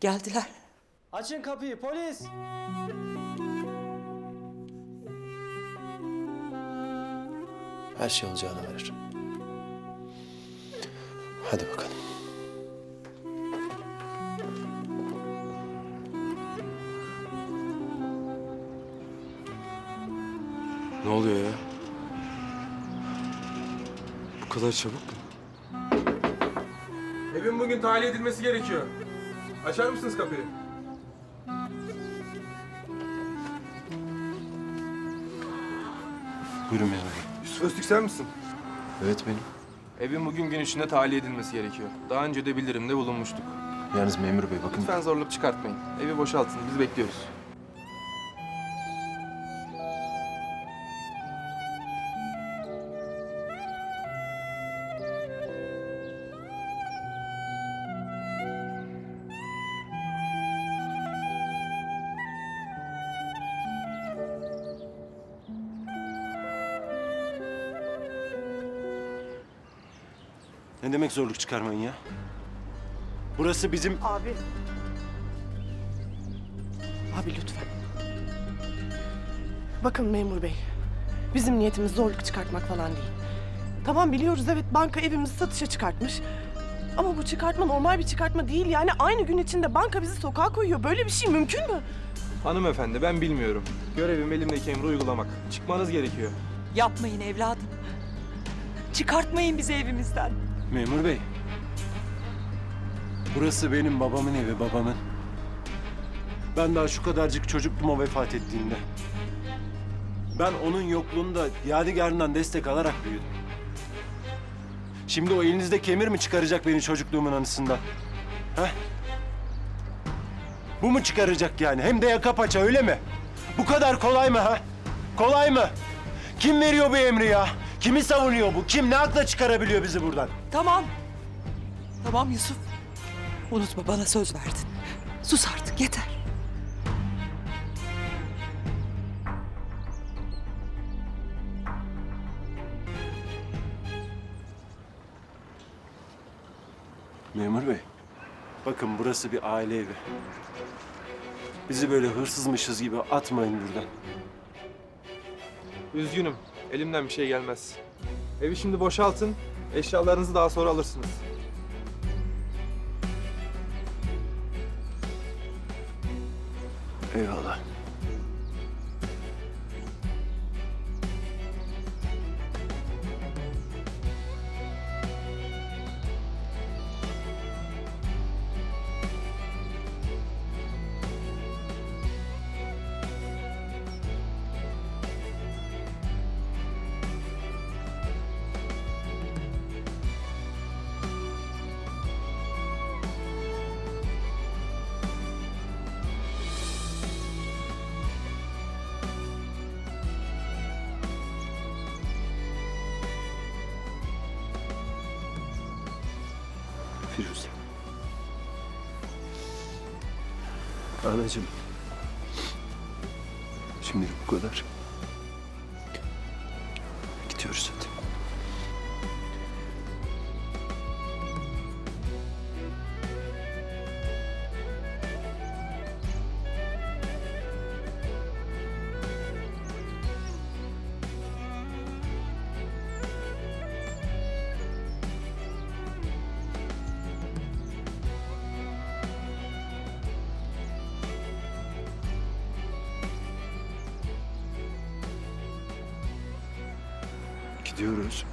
Geldiler. Açın kapıyı polis. Her şey olacağını verir. Hadi bakalım. Ne oluyor ya? Bu kadar çabuk mu? Evin bugün tahliye edilmesi gerekiyor. Açar mısınız kapıyı? Buyurun memur bey. Yusuf Öztürk sen misin? Evet benim. Evin bugün gün içinde tahliye edilmesi gerekiyor. Daha önce de bildirimde bulunmuştuk. Yalnız memur bey bakın. Lütfen zorluk çıkartmayın. Evi boşaltın. Biz bekliyoruz. Ne demek zorluk çıkarmayın ya? Burası bizim... Abi. Abi lütfen. Bakın memur bey. Bizim niyetimiz zorluk çıkartmak falan değil. Tamam biliyoruz evet banka evimizi satışa çıkartmış. Ama bu çıkartma normal bir çıkartma değil. Yani aynı gün içinde banka bizi sokağa koyuyor. Böyle bir şey mümkün mü? Hanımefendi ben bilmiyorum. Görevim elimdeki emri uygulamak. Çıkmanız gerekiyor. Yapmayın evladım. Çıkartmayın bizi evimizden. Memur bey. Burası benim babamın evi, babamın. Ben daha şu kadarcık çocuktum o vefat ettiğinde. Ben onun yokluğunda yadigarından destek alarak büyüdüm. Şimdi o elinizde kemir mi çıkaracak beni çocukluğumun anısından? Heh? Bu mu çıkaracak yani? Hem de yaka paça öyle mi? Bu kadar kolay mı ha? Kolay mı? Kim veriyor bu emri ya? Kimi savunuyor bu? Kim ne akla çıkarabiliyor bizi buradan? Tamam. Tamam Yusuf. Unutma bana söz verdin. Sus artık yeter. Memur bey, bakın burası bir aile evi. Bizi böyle hırsızmışız gibi atmayın buradan. Üzgünüm. Elimden bir şey gelmez. Evi şimdi boşaltın. Eşyalarınızı daha sonra alırsınız. Eyvallah. Firuze. Anacığım. Şimdilik bu kadar. Gidiyoruz hadi. Gidiyoruz.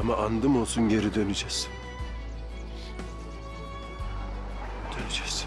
Ama andım olsun geri döneceğiz. Döneceğiz.